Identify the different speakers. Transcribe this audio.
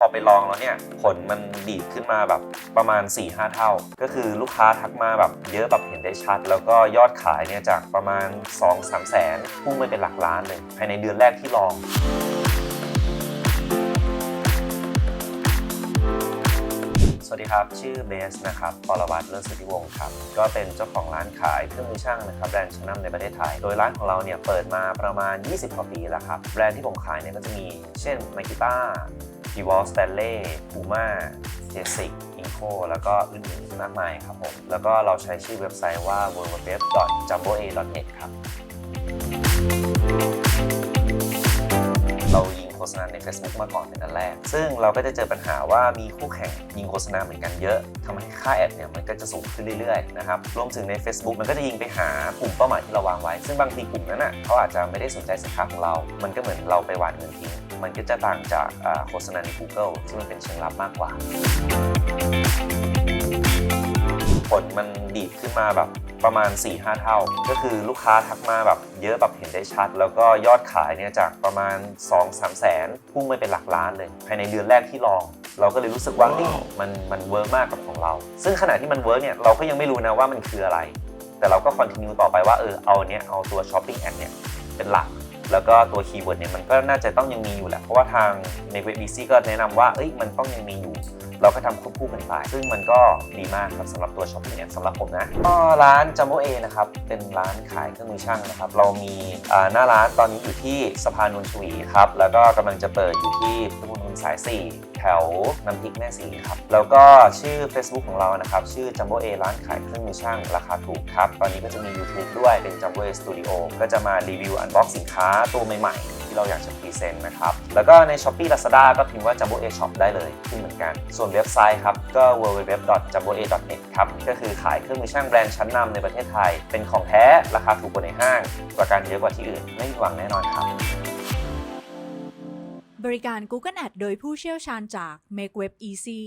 Speaker 1: พอไปลองแล้วเนี่ยผลมันดีดขึ้นมาแบบประมาณ 4-5 เท่า ก็คือลูกค้าทักมาแบบเยอะแบบเห็นได้ชัด แล้วก็ยอดขายเนี่ยจากประมาณ 2-3 แสนพุ่งไปเป็นหลักล้านเลยภายในเดือนแรกที่ลอง ดีครับ ชื่อเบสนะครับปรวัตรเลิศสุทธิวงศ์ครับ ก็เป็นเจ้าของร้านขายเครื่องมือช่างนะครับแบรนด์ชั้นนำในประเทศไทย โดยร้านของเราเนี่ยเปิดมาประมาณ 20กว่าปีแล้วครับ แบรนด์ที่ผมขายเนี่ยก็จะมี เช่นไมกิต้าพีวอลสแตนเล่ปูม่าเจสิกอินโคแล้วก็อื่นๆมากมายครับผม แล้วก็เราใช้ชื่อเว็บไซต์ว่า www.jumboa.net ครับ ษณาใน Facebook มาก่อนเป็นอันแรก ซึ่งเราก็จะเจอปัญหาว่ามีคู่แข่งยิงโฆษณาเหมือนกันเยอะทำให้ค่าแอดเนี่ยมันก็จะสูงขึ้นเรื่อยๆนะครับรวมถึงใน Facebook มันก็จะยิงไปหากลุ่มเป้าหมายที่เราวางไว้ ซึ่งบางทีกลุ่มนั้นอะเขาอาจจะไม่ได้สนใจสินค้าของเรา มันก็เหมือนเราไปหวานเงินทิ้งมันก็จะต่างจากโฆษณาใน Google ที่มันเป็นเชิงลับมากกว่า ผลมันดีดขึ้นมาแบบ ประมาณ 4-5 เท่า ก็คือลูกค้าทักมาแบบเยอะแบบเห็นได้ชัด แล้วก็ยอดขายเนี่ยจากประมาณ 2-3 แสนพุ่งไปเป็นหลักล้านเลย ภายในเดือนแรกที่ลอง เราก็เลยรู้สึกว่าเฮ้ยมันมันเวิร์กมากกับของเรา ซึ่งขณะที่มันเวิร์กเนี่ยเราก็ยังไม่รู้นะว่ามันคืออะไร แต่เราก็คอนติเนียต่อไปว่าเออเอาเนี้ยเอาตัวช้อปปิ้งแอดเนี่ยเป็นหลักแล้วก็ตัวคีย์เวิร์ดเนี่ยมันก็น่าจะต้องยังมีอยู่แหละ เพราะว่าทางในเว็บบีซีก็แนะนำว่าเอ้ยมันต้องยังมีอยู่ เราก็ทำควบคู่กันไป ซึ่งมันก็ดีมากครับสำหรับตัวช้อปปิ้งแอดสำหรับผมนะก็ร้านจัมโบเอนะครับเป็นร้านขายเครื่องมือช่างนะครับ เรามีหน้าร้านตอนนี้อยู่ที่สะพานนนทวีครับ แล้วก็กำลังจะเปิดอยู่ที่พุทธมณฑลสาย 4แถวน้ำพริกแม่สีครับ แล้วก็ชื่อ Facebook ของเรานะครับ ชื่อจัมโบเอร้านขายเครื่องมือช่างราคาถูกครับ ตอนนี้ก็จะมี YouTube ด้วยเป็นจัมโบเอสตูดิโอก็จะมารีวิวอันบ็อกสินค้าตัวใหม่ๆ ที่เราอยากจะพรีเซนต์นะครับ แล้วก็ใน s h อ p e e Lazada ก็พิมพ์ว่า Jumbo A Shop ได้เลยขึ้นเหมือนกัน ส่วนเว็บไซต์ครับก็ www.jumboa.net ครับก็คือขายเครื่องมือช่างแบรนด์ชั้นนำในประเทศไทย เป็นของแท้ราคาถูกกว่าในห้างประกันเยอะกว่าที่อื่นไม่มีหวังแน่นอนครับ
Speaker 2: บริการ Google Ad โดยผู้เชี่ยวชาญจาก Make Web Easy